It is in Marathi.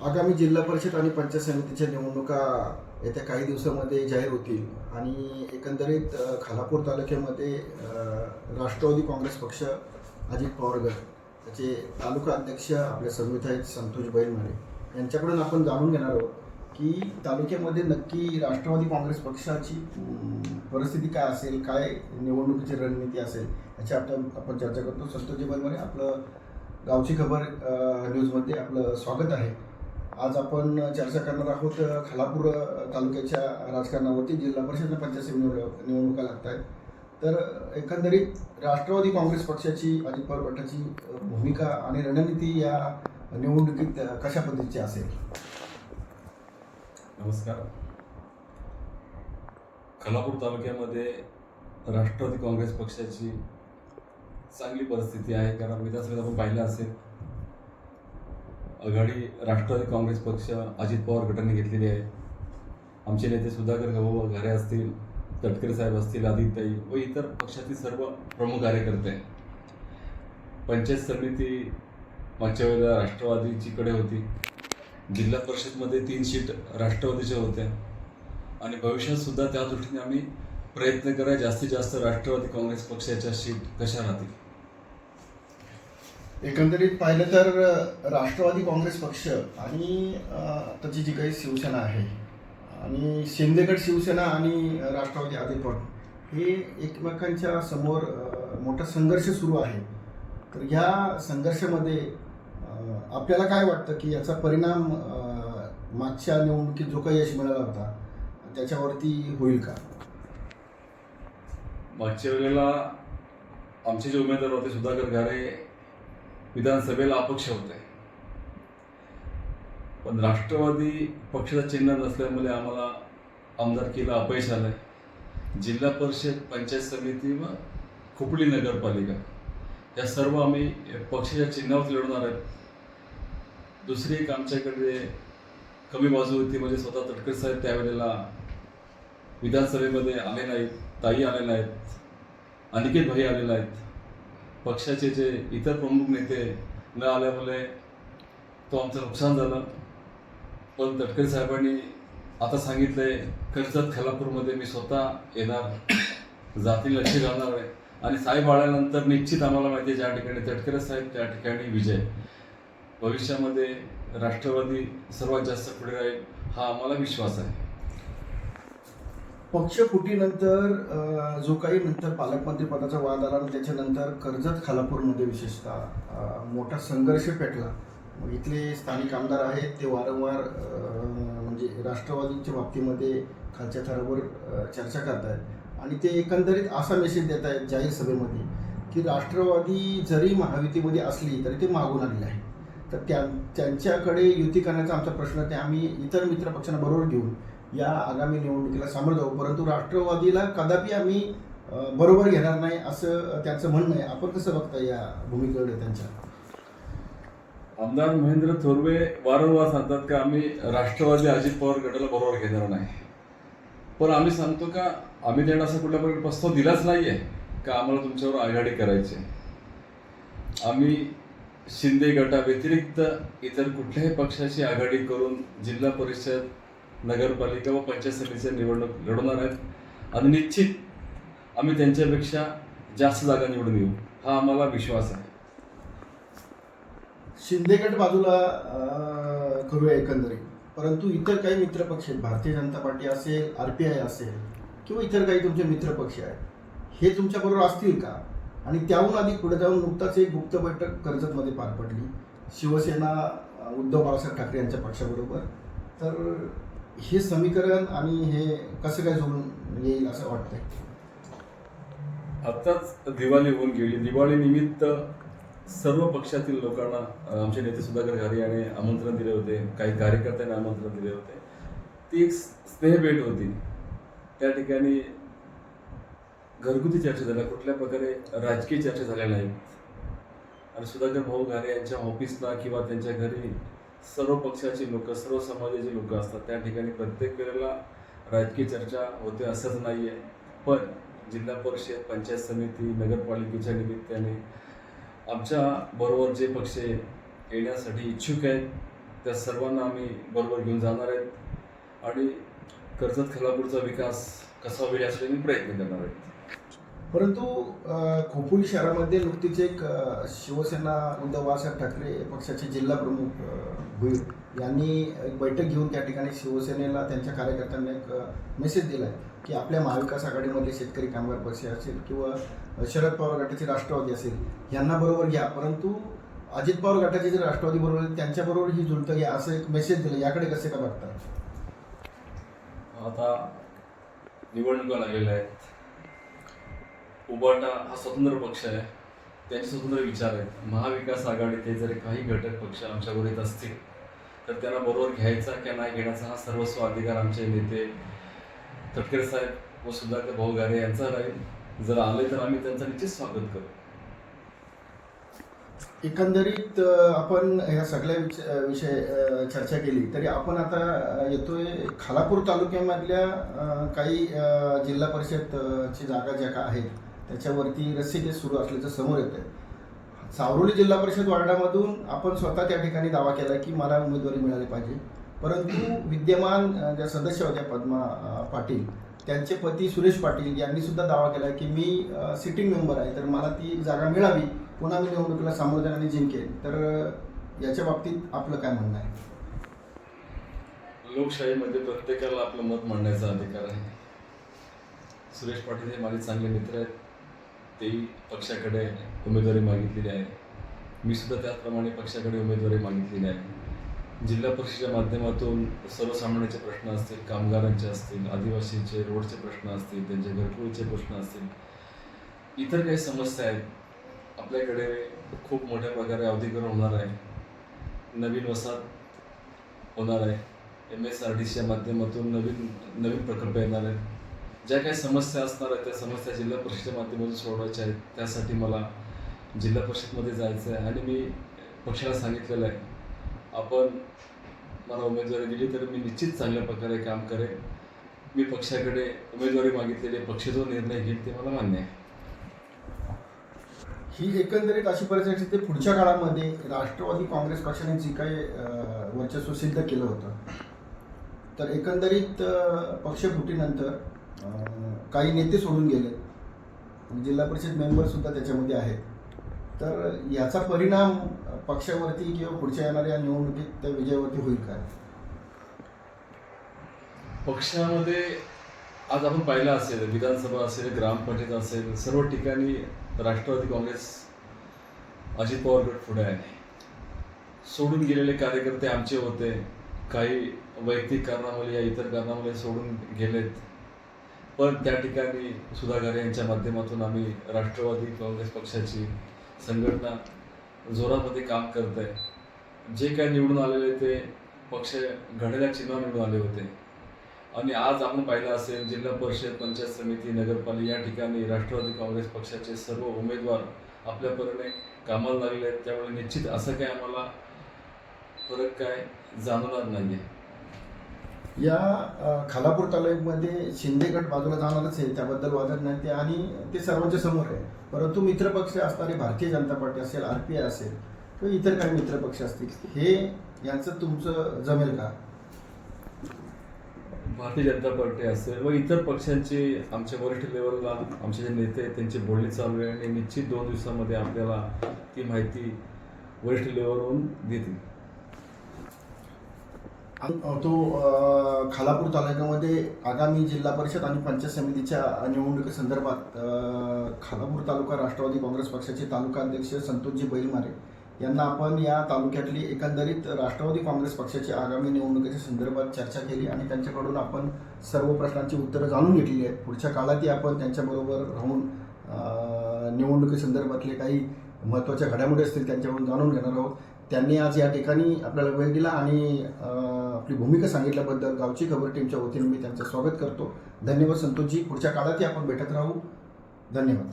आगामी जिल्हा परिषद आणि पंचायत समितीच्या निवडणुका येत्या काही दिवसामध्ये जाहीर होतील. आणि एकंदरीत खालापूर तालुक्यामध्ये राष्ट्रवादी काँग्रेस पक्ष अजित पवारगड त्याचे तालुका अध्यक्ष आपले संवित आहेत संतोष बैलमारे यांच्याकडून आपण जाणून घेणार आहोत की तालुक्यामध्ये नक्की राष्ट्रवादी काँग्रेस पक्षाची परिस्थिती काय असेल काय निवडणुकीची रणनीती असेल याची आपण आपण चर्चा करतो. संतोषजी बैलमारे आपलं गावची खबर न्यूजमध्ये आपलं स्वागत आहे. आज आपण चर्चा करणार आहोत खालापूर तालुक्याच्या राजकारणावरती. जिल्हा परिषद पंचायत निवडणुका लागत आहेत तर एकंदरीत राष्ट्रवादी काँग्रेस पक्षाची अजित पवार गटाची भूमिका आणि रणनीती या निवडणुकीत कशा पद्धतीची असेल? नमस्कार. खालापूर तालुक्यामध्ये राष्ट्रवादी काँग्रेस पक्षाची चांगली परिस्थिती आहे. कारण विधानसभेत आपण पाहिलं असेल आघाडी राष्ट्रवादी काँग्रेस पक्ष अजित पवार गटाने घेतलेली आहे. आमचे नेते सुधाकर गबाबा घरे असतील तटकरे साहेब असतील आदित्यताई व इतर पक्षातील सर्व प्रमुख कार्यकर्ते पंचायत समिती मागच्या वेळेला राष्ट्रवादीचीकडे होती. जिल्हा परिषदमध्ये तीन सीट राष्ट्रवादीच्या होत्या. आणि भविष्यातसुद्धा त्या दृष्टीने आम्ही प्रयत्न करा जास्तीत जास्त राष्ट्रवादी काँग्रेस पक्षाच्या सीट कशा राहतील? एकंदरीत पाहिलं तर राष्ट्रवादी काँग्रेस पक्ष आणि आताची त्याची जी काही शिवसेना आहे आणि शिंदेगड शिवसेना आणि राष्ट्रवादी आदित हे एकमेकांच्या समोर मोठा संघर्ष सुरू आहे. तर ह्या संघर्षामध्ये आपल्याला काय वाटतं की याचा परिणाम मागच्या निवडणुकीत जो काही यश मिळाला होता त्याच्यावरती होईल का? मागच्या वेळेला आमचे जे उमेदवार होते सुधाकर घारे विधानसभेला अपक्ष होते. पण राष्ट्रवादी पक्षाचं चिन्ह नसल्यामुळे आम्हाला आमदारकीला अपयश आलंय. जिल्हा परिषद पंचायत समिती व खुपली नगरपालिका. या सर्व आम्ही पक्षाच्या चिन्हावर लढणार आहेत. दुसरी एक आमच्याकडे कमी बाजू होती म्हणजे स्वतः तटकरे साहेब त्यावेळेला विधानसभेमध्ये आले नाहीत ताई आले नाहीत अनिकेत भाई आलेले आहेत पक्षाचे जे इतर प्रमुख नेते न आल्यामुळे तो आमचं नुकसान झालं. पण तटकरे साहेबांनी आता सांगितलंय कर्जत खलापूरमध्ये मी स्वतः येणार जाती लक्ष घालणार आहे. आणि साहेब आल्यानंतर निश्चित आम्हाला माहिती आहे ज्या ठिकाणी तटकरे साहेब त्या ठिकाणी विजय. भविष्यामध्ये राष्ट्रवादी सर्वात जास्त पुढे राहील हा आम्हाला विश्वास आहे. पक्षफुटीनंतर जो काही नंतर पालकमंत्री पदाचा वाद आला आणि त्याच्यानंतर कर्जत खालापूरमध्ये विशेषतः मोठा संघर्ष पेटला. मग इथले स्थानिक आमदार आहेत ते वारंवार म्हणजे राष्ट्रवादीच्या बाबतीमध्ये खालच्या थरावर चर्चा करत आहेत आणि ते एकंदरीत असा मेसेज देत आहेत जाहीर सभेमध्ये की राष्ट्रवादी जरी महायुतीमध्ये असली तरी ते मागून आलेले आहे तर त्या त्यांच्याकडे युती करण्याचा आमचा प्रश्न ते आम्ही इतर मित्र पक्षांना बरोबर घेऊन या आगामी निवडणुकीला सामोरं जाऊ. परंतु राष्ट्रवादीला कदापि आम्ही बरोबर घेणार नाही असं त्यांचं म्हणणं आहे. आपण कसं बघता या भूमिकेकडे त्यांच्या? आमदार महेंद्र थोरवे वारंवार सांगतात का आम्ही राष्ट्रवादी अजित पवार गटाला बरोबर घेणार नाही. पण आम्ही सांगतो का आम्ही त्यांना असा कुठल्या प्रकारे प्रस्ताव दिलाच नाही आहे का आम्हाला तुमच्यावर आघाडी करायची आहे. आम्ही शिंदे गटाव्यतिरिक्त इतर कुठल्याही पक्षाची आघाडी करून जिल्हा परिषद नगरपालिका व पंचायत समितीच्या निवडणूक लढवणार आहेत. आणि निश्चित आम्ही त्यांच्यापेक्षा जास्त जागा निवडून येऊ हा आम्हाला विश्वास आहे. शिंदेगड बाजूला करूया एकंदरीत. परंतु इतर काही मित्रपक्ष आहेत भारतीय जनता पार्टी असेल आर पी आय असेल किंवा इतर काही तुमचे मित्रपक्ष आहेत हे तुमच्याबरोबर असतील का? आणि त्याहून अधिक पुढे जाऊन नुकताच एक गुप्त बैठक कर्जतमध्ये पार पडली. शिवसेना उद्धव बाळासाहेब ठाकरे यांच्या पक्षाबरोबर. तर हे समीकरण आणि हे कसं काय जोडून येईल असं वाटतंय? आत्ताच दिवाळी होऊन गेली. दिवाळी निमित्त सर्व पक्षातील लोकांना आमचे नेते सुधाकर घारे यांनी आमंत्रण दिले होते काही कार्यकर्त्यांना आमंत्रण दिले होते. ती एक स्नेहभेट होती. त्या ठिकाणी घरगुती चर्चा झाल्या. कुठल्या प्रकारे राजकीय चर्चा झाल्या नाहीत. आणि सुधाकर भाऊ घारे यांच्या ऑफिसला किंवा त्यांच्या घरी सर्व पक्षाची लोक सर्व समाजाची लोक असतात. त्या ठिकाणी प्रत्येक वेळेला राजकीय चर्चा होते असंच नाही आहे पण जिल्हा परिषद पंचायत समिती नगरपालिकेच्या निमित्ताने आमच्या बरोबर जे पक्ष येण्यासाठी इच्छुक आहेत त्या सर्वांना आम्ही बरोबर घेऊन जाणार आहेत. आणि कर्जत खलापूरचा विकास कसा होईल यासाठी मी प्रयत्न करणार आहेत परंतु खोपोली शहरामध्ये नुकतीच एक शिवसेना उद्धव बाळासाहेब ठाकरे पक्षाचे जिल्हा प्रमुख भुईर यांनी एक बैठक घेऊन त्या ठिकाणी शिवसेनेला त्यांच्या कार्यकर्त्यांना एक मेसेज दिला आहे की आपल्या महाविकास आघाडीमधले शेतकरी कामगार पक्ष असेल किंवा शरद पवार गटाचे राष्ट्रवादी असेल यांना बरोबर घ्या. परंतु अजित पवार गटाचे जे राष्ट्रवादी बरोबर त्यांच्याबरोबर ही जुळतं घ्या असं एक मेसेज दिलं. याकडे कसे का बघतात आता निवडणुका लागलेल्या आहेत. उबाटा हा स्वतंत्र पक्ष आहे. त्यांचे स्वतंत्र विचार आहेत. महाविकास आघाडीचे जर काही घटक पक्ष आमच्यावर येत असतील तर त्यांना बरोबर घ्यायचा किंवा नाही घेण्याचा हा सर्वस्व अधिकार आमचे नेते तटकरे साहेब व सुधाकर भाऊ गारे यांचा राहील जर आले तर आम्ही त्यांचं निश्चित स्वागत करू. एकंदरीत आपण ह्या सगळ्या विच- विषय चर्चा केली तरी आपण आता येतोय खालापूर तालुक्यामधल्या काही जिल्हा परिषद ची जागा ज्या का आहेत त्याच्यावरती रस्सीकेस सुरू असल्याचं समोर येतंय. सावरोली जिल्हा परिषद वार्डामधून आपण स्वतः त्या ठिकाणी दावा केला की मला उमेदवारी मिळाली पाहिजे. परंतु विद्यमान ज्या सदस्य होत्या पद्मा पाटील त्यांचे पती सुरेश पाटील यांनी सुद्धा दावा केला की मी सिटिंग मेंबर आहे तर मला ती जागा मिळावी. पुन्हा मी निवडणुकीला सामोरं जाण्याने जिंकेन. तर याच्या बाबतीत आपलं काय म्हणणं आहे? लोकशाहीमध्ये प्रत्येकाला आपलं मत मांडण्याचा अधिकार आहे. सुरेश पाटील हे माझे चांगले मित्र आहेत. तेही पक्षाकडे उमेदवारी मागितलेली आहे. मी सुद्धा त्याचप्रमाणे पक्षाकडे उमेदवारी मागितलेली आहे. जिल्हा परिषदेच्या माध्यमातून सर्वसामान्यांचे प्रश्न असतील कामगारांचे असतील आदिवासींचे रोडचे प्रश्न असतील त्यांचे घरकुळीचे प्रश्न असतील इतर काही समस्या आहेत. आपल्याकडे खूप मोठ्या प्रकारे अवधीकरण होणार आहे. नवीन वसाहत होणार आहे. एम एस आर डी सीच्या माध्यमातून नवीन नवीन प्रकल्प येणार आहेत. ज्या काही समस्या असणार आहेत त्या समस्या जिल्हा परिषदेच्या माध्यमातून सोडवायच्या आहेत त्यासाठी मला जिल्हा परिषदमध्ये जायचं आहे आणि मी पक्षाला सांगितलेलं आहे. आपण मला उमेदवारी दिली तर मी निश्चित चांगल्या प्रकारे काम करेन. मी पक्षाकडे उमेदवारी मागितलेली पक्ष जो निर्णय घेईल ते मला मान्य आहे. ही एकंदरीत अशी परिस्थिती ते पुढच्या काळामध्ये राष्ट्रवादी काँग्रेस पक्षाने जी काही वर्चस्व सिद्ध केलं होतं तर एकंदरीत पक्ष फुटीनंतर काही नेते सोडून गेले. म्हणजे जिल्हा परिषद मेंबर सुद्धा त्याच्यामध्ये आहेत. तर याचा परिणाम पक्षावरती किंवा पुढच्या येणाऱ्या निवडणुकीत त्या विजयावरती होईल काय? पक्षामध्ये आज आपण पाहिलं असेल विधानसभा असेल ग्रामपंचायत असेल सर्व ठिकाणी राष्ट्रवादी काँग्रेस अजित पवार गट पुढे आहे. सोडून गेलेले कार्यकर्ते आमचे होते. काही वैयक्तिक कारणामुळे या इतर कारणामुळे सोडून गेलेत. पण त्या ठिकाणी सुधाकर यांच्या माध्यमातून आम्ही राष्ट्रवादी काँग्रेस पक्षाची संघटना जोरामध्ये काम करत आहे जे काय निवडून आलेले ते पक्ष घड्याळ्या चिन्ह निवडून आले होते. आणि आज आपण पाहिलं असेल जिल्हा परिषद पंचायत समिती नगरपालिका या ठिकाणी राष्ट्रवादी काँग्रेस पक्षाचे सर्व उमेदवार आपल्या परीने कामाला लागले आहेत त्यामुळे निश्चित असं काय आम्हाला फरक काय जाणवणार नाही आहे या खालापूर तालुक्यामध्ये शिंदे गट बाजूला जाणारच आहे त्याबद्दल वादत नाही ते आणि ते सर्वांच्या समोर आहे. परंतु मित्रपक्ष असणारे भारतीय जनता पार्टी असेल आर पी आय असेल किंवा इतर काही मित्रपक्ष असतील हे यांचं तुमचं जमेल का? भारतीय जनता पार्टी असेल व इतर पक्षांचे आमच्या वरिष्ठ लेवलला आमचे जे नेते आहेत त्यांची बोलणी चालू आहे आणि निश्चित दोन दिवसामध्ये आपल्याला ती माहिती वरिष्ठ लेवलवरून देतील. तो खालापूर तालुक्यामध्ये आगामी जिल्हा परिषद आणि पंचायत समितीच्या निवडणुकीसंदर्भात खालापूर तालुका राष्ट्रवादी काँग्रेस पक्षाचे तालुका अध्यक्ष संतोषजी बैलमारे यांना आपण या तालुक्यातली एकंदरीत राष्ट्रवादी काँग्रेस पक्षाची आगामी निवडणुकीच्या संदर्भात चर्चा केली आणि त्यांच्याकडून आपण सर्व प्रश्नांची उत्तरं जाणून घेतलेली आहेत. पुढच्या काळातही आपण त्यांच्याबरोबर राहून निवडणुकीसंदर्भातले काही महत्त्वाच्या घडामोडी असतील त्यांच्याकडून जाणून घेणार आहोत. त्यांनी आज या ठिकाणी आपल्याला वेळ दिला आणि आपली भूमिका सांगितल्याबद्दल गावची खबर टीमच्या वतीने मी त्यांचं स्वागत करतो. धन्यवाद संतोषजी. पुढच्या काळातही आपण भेटत राहू. धन्यवाद.